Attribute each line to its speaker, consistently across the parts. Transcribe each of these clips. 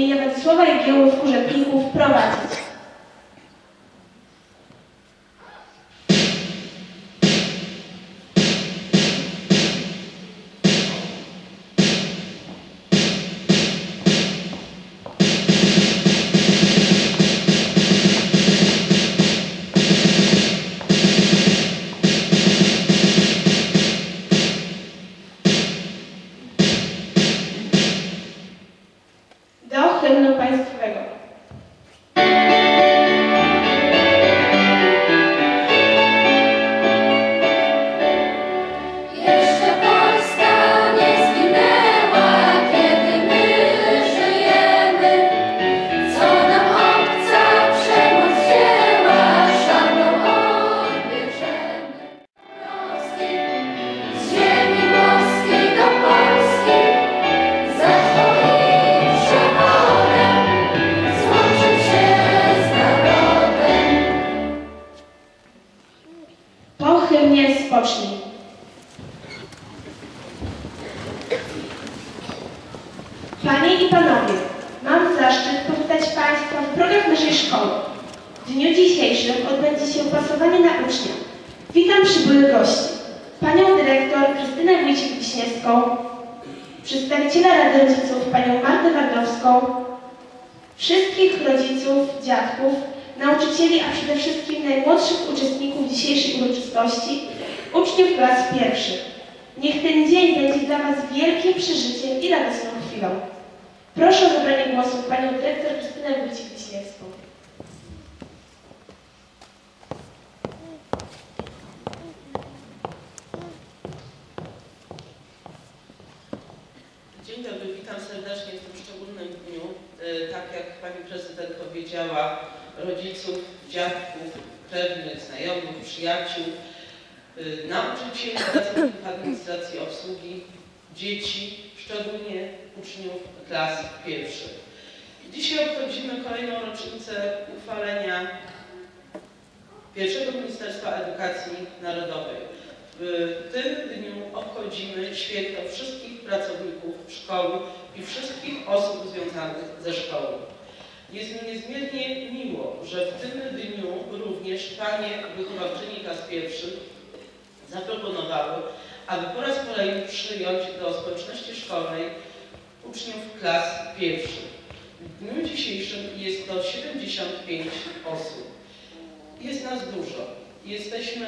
Speaker 1: imienia Władysława Jagiełłów Urzędników prowadzić. Rodziców, dziadków, nauczycieli, a przede wszystkim najmłodszych uczestników dzisiejszej uroczystości, uczniów klas pierwszych. Niech ten dzień będzie dla Was wielkim przeżyciem i radosną chwilą. Proszę o zabranie głosu panią dyrektor Krystynę Wójcik-Wiśniewską.
Speaker 2: Dzień dobry, witam serdecznie w tym szczególnym dniu. E, Tak jak Pani Prezydent powiedziała, rodziców, dziadków, krewnych, znajomych, przyjaciół, e, nauczycieli, pracowników administracji obsługi, dzieci, szczególnie uczniów klas pierwszych. Dzisiaj obchodzimy kolejną rocznicę uchwalenia pierwszego Ministerstwa Edukacji Narodowej. W tym dniu obchodzimy święto wszystkich pracowników szkoły i wszystkich osób związanych ze szkołą. Jest mi niezmiernie miło, że w tym dniu również panie wychowawczyni klas pierwszych zaproponowały, aby po raz kolejny przyjąć do społeczności szkolnej uczniów klas pierwszych. W dniu dzisiejszym jest to 75 osób. Jest nas dużo. Jesteśmy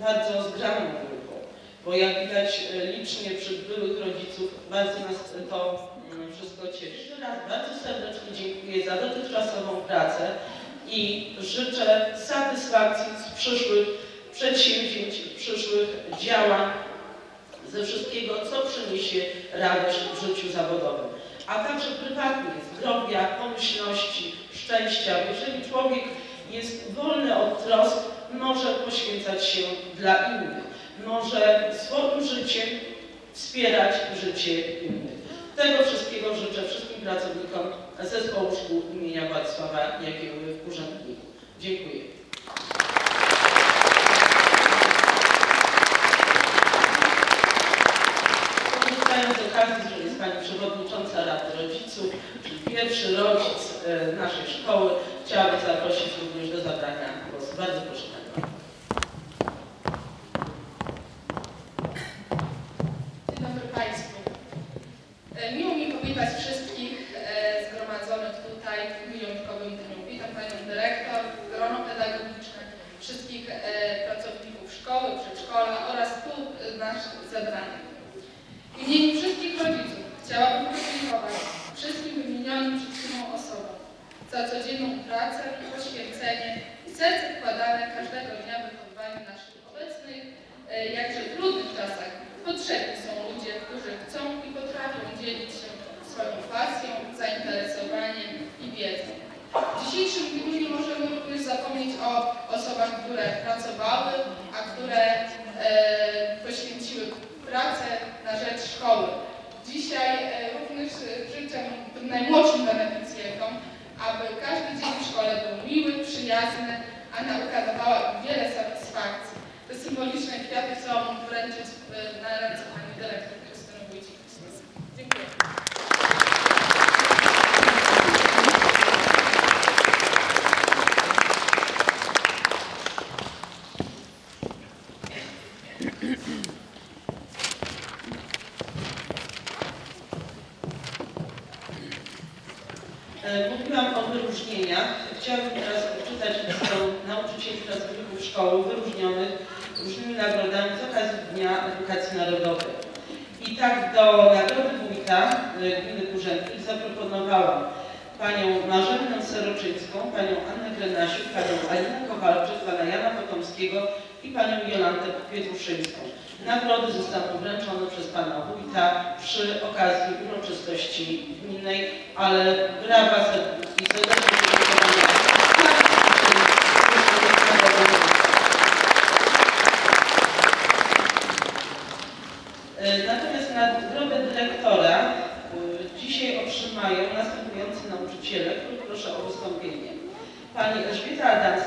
Speaker 2: bardzo zgraną grupą, bo jak widać e, licznie przybyłych rodziców, bardzo nas to wszystko cieszy. Jeszcze raz bardzo serdecznie dziękuję za dotychczasową pracę i życzę satysfakcji z przyszłych przedsięwzięć, przyszłych działań, ze wszystkiego, co przyniesie radość w życiu zawodowym, a także prywatnie, zdrowia, pomyślności, szczęścia. Jeżeli człowiek jest wolny od trosk, może poświęcać się dla innych, może swoim życiem wspierać życie innych. Tego wszystkiego życzę wszystkim pracownikom Zespołu Szkół imienia Władysława Jagiełły Urzędników. Dziękuję. Korzystając z okazji, że jest Pani Przewodnicząca Rady Rodziców, czyli pierwszy rodzic e, naszej szkoły, chciałabym zaprosić również do zabrania głosu. Bardzo proszę Panią.
Speaker 3: Dzień dobry Państwu. E, Miło mi powitać wszystkich e, zgromadzonych tutaj w tym wyjątkowym dniu. Witam Panią Dyrektor, grono pedagogiczne, wszystkich e, pracowników szkoły, przedszkola oraz tu e, zebranych. W imieniu wszystkich rodziców chciałabym podziękować wszystkim wymienionym przed chwilą osobom za codzienną pracę, poświęcenie i serce wkładane każdego dnia w wychowywanie naszych obecnych, e, jakże trudnych czasach potrzebni są ludzie, którzy chcą i potrafią dzielić się swoją pasją, zainteresowaniem i wiedzą. W dzisiejszym dniu nie możemy również zapomnieć o osobach, które pracowały, a które e, poświęciły pracę na rzecz szkoły. Dzisiaj e, również e, życzę najmłodszym beneficjentom, aby każdy dzień w szkole był miły, przyjazny, a nauka dawała im wiele satysfakcji. Te symboliczne kwiaty chciałabym wręczyć e, na ręce pani dyrektor Krystyny Wójcik. Dziękuję.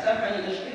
Speaker 2: السبع للشرك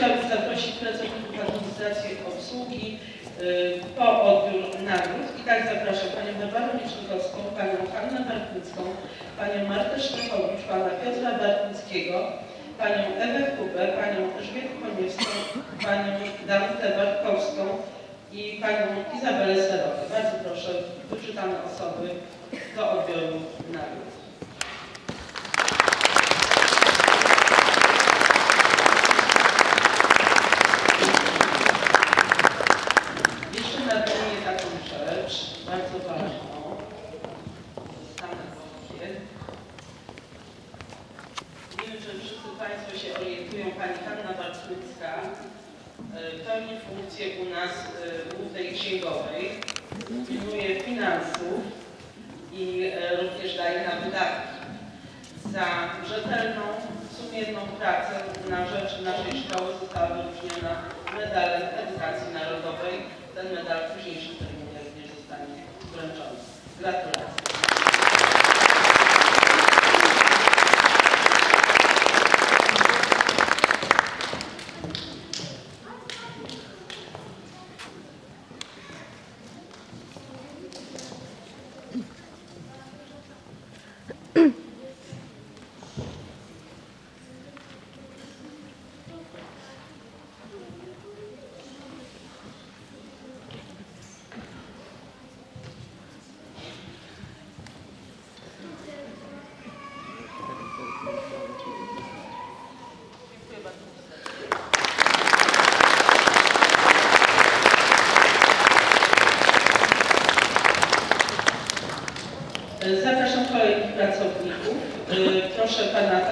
Speaker 2: udział w zaprosi pracowników administracji obsługi y, po odbiór nagród. I tak zapraszam panią Barbarę Miecznikowską, panią Hannę Bartnicką, panią Martę Szlechowicz, pana Piotra Bartnickiego, panią Ewę Kubę, panią Elżbietę Koniewską, panią Danutę Bartkowską i panią Izabelę Serowę. Bardzo proszę, wyczytane osoby do odbioru nagród.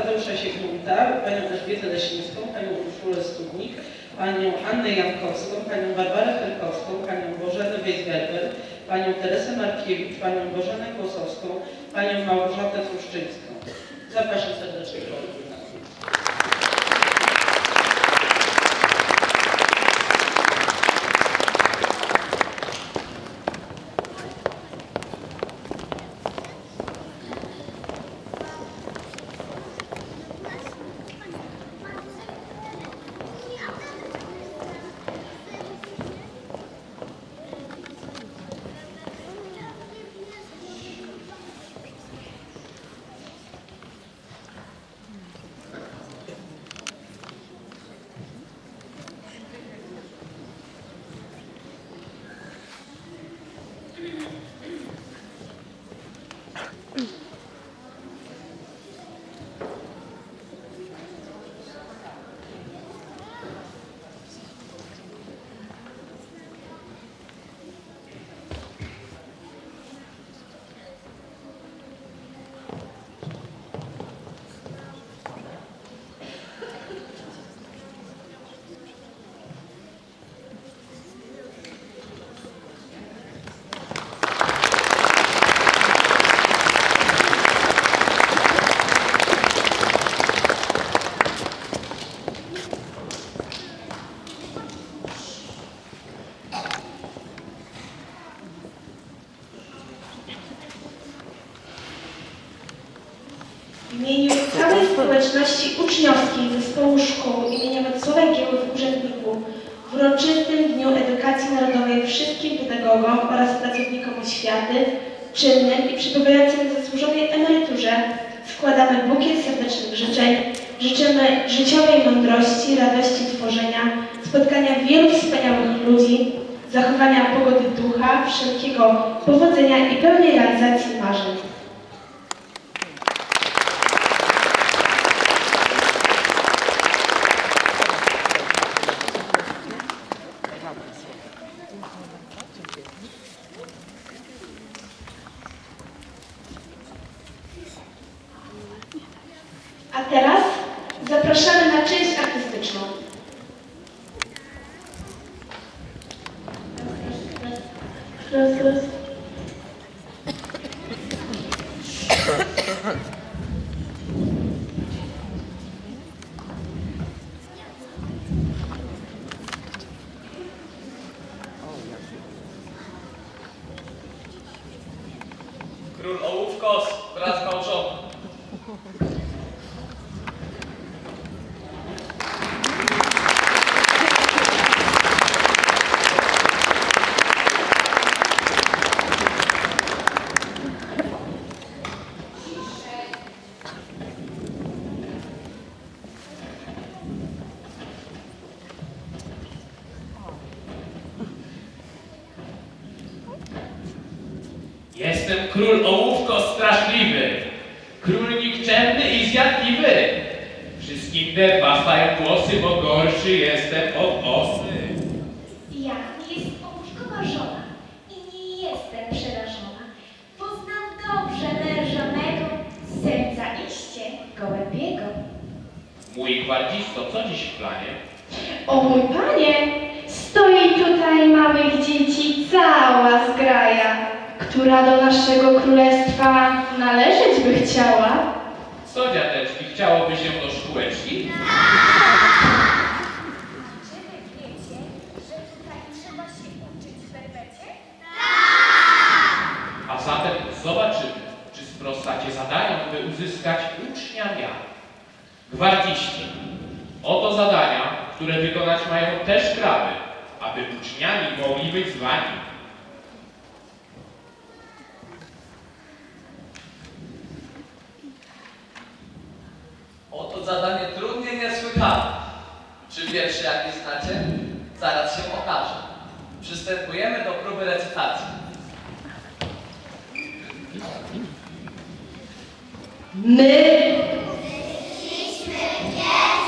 Speaker 2: Tadeusza Siechmita, panią Elżbietę Leśnicką, panią Urszulę Studnik, panią Annę Jankowską, panią Barbarę Ferkowską, panią Bożenę Weisgerber, panią Teresę Markiewicz, panią Bożenę Kłosowską, panią Małgorzatę Truszczyńską. Zapraszam serdecznie.
Speaker 1: W imieniu całej społeczności uczniowskiej Zespołu Szkół imienia Władysława Giełów Urzędników w uroczystym Dniu Edukacji Narodowej wszystkim pedagogom oraz pracownikom oświaty, czynnym i przebywającym w zasłużonej emeryturze składamy bukiet serdecznych życzeń. Życzymy życiowej mądrości, radości tworzenia, spotkania wielu wspaniałych ludzi, zachowania pogody ducha, wszelkiego powodzenia i pełnej realizacji marzeń. Raz, raz.
Speaker 4: Zjadliwy. Wszystkim dęba stają głosy, bo gorszy jestem od osy.
Speaker 5: Ja jest ołówkowa żona i nie jestem przerażona. Poznam dobrze męża mego, serca iście gołębiego.
Speaker 4: Mój gwardzisto, co dziś w planie?
Speaker 1: O mój panie, stoi tutaj małych dzieci cała zgraja, która do naszego królestwa należeć by chciała.
Speaker 4: Co dziadeczki, chciałoby się do szkółeczki?
Speaker 5: Czy wy wiecie, że tutaj trzeba się uczyć w werbecie?
Speaker 4: A zatem zobaczymy, czy sprostacie zadaniom, by uzyskać ucznia wiary. Gwardziści, oto zadania, które wykonać mają te szkraby, aby uczniami mogli być zwani.
Speaker 6: Oto zadanie trudnie niesłychane. Czy wiersze jakieś znacie? Zaraz się okaże. Przystępujemy do próby recytacji.
Speaker 1: My
Speaker 4: Pięknie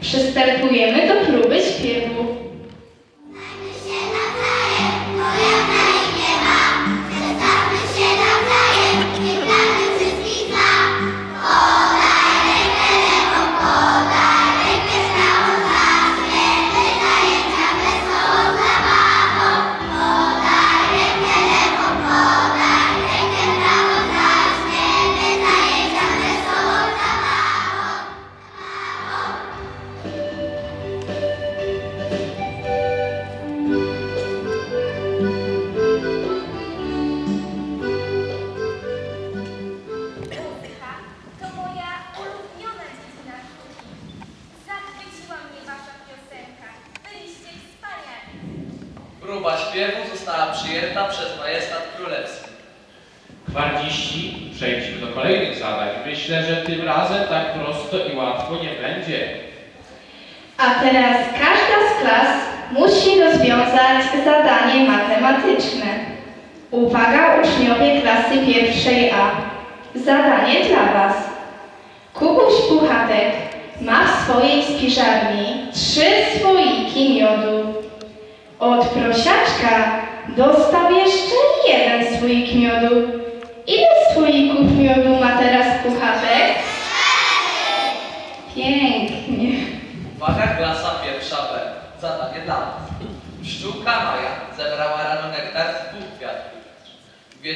Speaker 1: Przystępujemy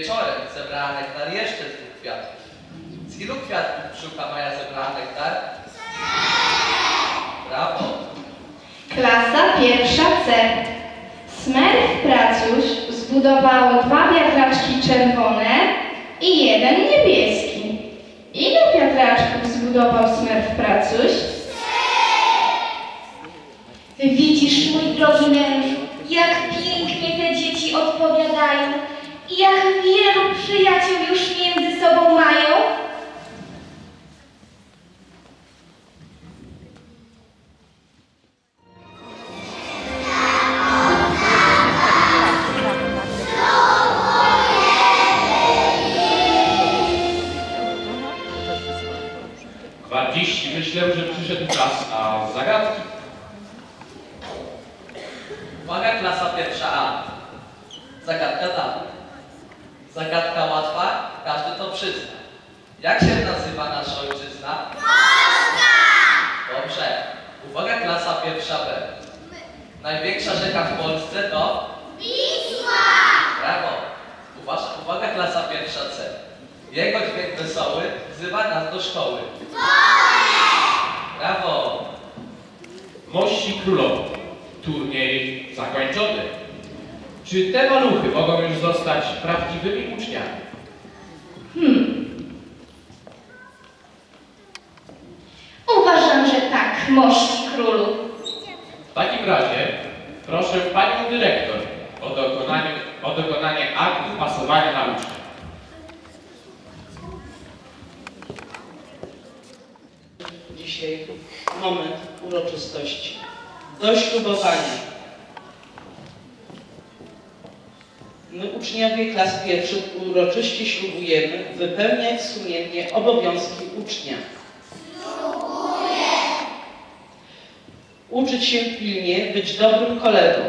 Speaker 7: Wieczorem zebrała nektar jeszcze z dwóch kwiatków. Z ilu kwiatków pszczółka Maja zebrała nektar? Brawo!
Speaker 8: Klasa pierwsza C. Smerf Pracuś zbudował dwa wiatraczki czerwone i jeden niebieski. Ile wiatraczków zbudował Smerf Pracuś?
Speaker 6: Widzisz, mój drogi mężu, jak pięknie te dzieci odpowiadają jak wielu przyjaciół już między sobą mają.
Speaker 4: Że mości
Speaker 6: królu.
Speaker 4: W takim razie proszę panią dyrektor o dokonanie, o dokonanie aktu pasowania na ucznia.
Speaker 2: Dzisiaj moment uroczystości. Do ślubowania. My, uczniowie klas pierwszych, uroczyście ślubujemy wypełniać sumiennie obowiązki ucznia. Uczyć się pilnie, być dobrym kolegą.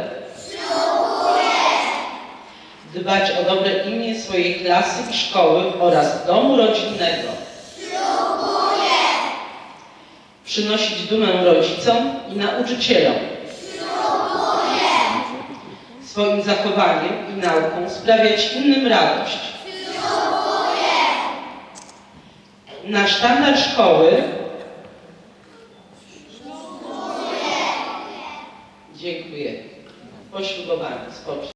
Speaker 2: Dbać o dobre imię swojej klasy i szkoły oraz domu rodzinnego. Przynosić dumę rodzicom i nauczycielom. Swoim zachowaniem i nauką sprawiać innym radość. Na sztandar szkoły Poślubowany. Spocznij.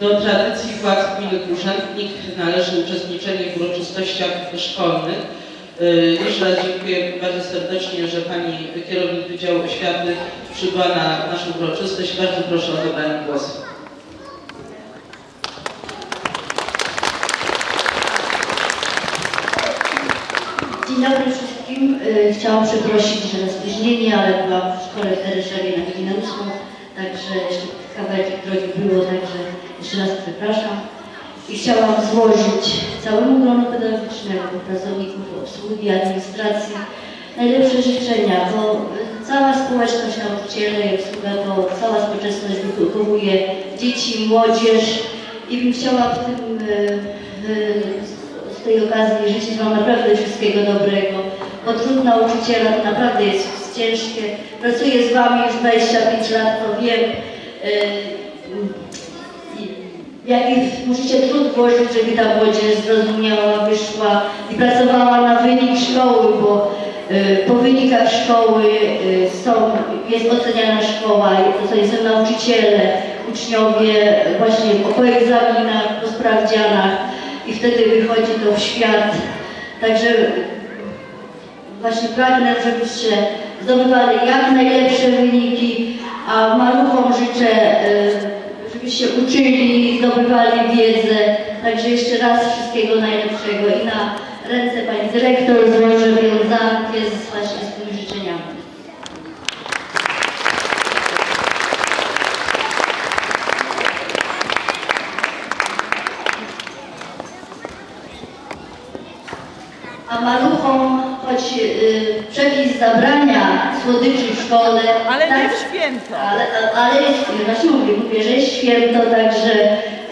Speaker 2: Do tradycji władz gminy Urzędnik należy uczestniczenie w uroczystościach szkolnych. Yy, Jeszcze raz dziękuję bardzo serdecznie, że Pani kierownik Wydziału Oświaty przybyła na naszą uroczystość. Bardzo proszę o zabranie głosu.
Speaker 9: Dzień dobry wszystkim. Y, Chciałam przeprosić za spóźnienie, ale byłam w szkole w Tereszewie na godzinę ósmą, także jeszcze kawałek drogi było, także jeszcze raz przepraszam. I chciałam złożyć całemu gronu pedagogicznemu, pracowników obsługi, administracji najlepsze życzenia, bo cała społeczność, nauczyciele i obsługa to cała społeczność wychowuje dzieci, młodzież i bym chciała w tym z tej okazji życzyć Wam naprawdę wszystkiego dobrego, bo trud nauczyciela naprawdę jest ciężkie. Pracuję z Wami już 25 lat, to wiem, i jaki musicie trud włożyć, żeby ta młodzież zrozumiała, wyszła i pracowała na wynik szkoły, bo yy, po wynikach szkoły yy, są, jest oceniana szkoła, to są nauczyciele, uczniowie właśnie po egzaminach, po sprawdzianach i wtedy wychodzi to w świat. Także właśnie pragnę, żebyście zdobywali jak najlepsze wyniki, a maluchom życzę, y, żebyście uczyli zdobywali wiedzę. Także jeszcze raz wszystkiego najlepszego i na ręce Pani Dyrektor złożę wiązankę z właśnie z tymi życzeniami. A maluchom, choć y, przepis zabrania słodyczy w szkole.
Speaker 10: Ale nie
Speaker 9: tak,
Speaker 10: w święto.
Speaker 9: Ale, ale jest, właśnie mówię, mówię, że jest święto, także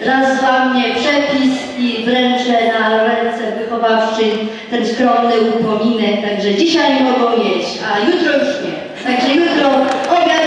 Speaker 9: raz wam mnie przepis i wręczę na ręce wychowawczym ten skromny upominek, także dzisiaj mogą jeść, a jutro już nie. Także jutro obiad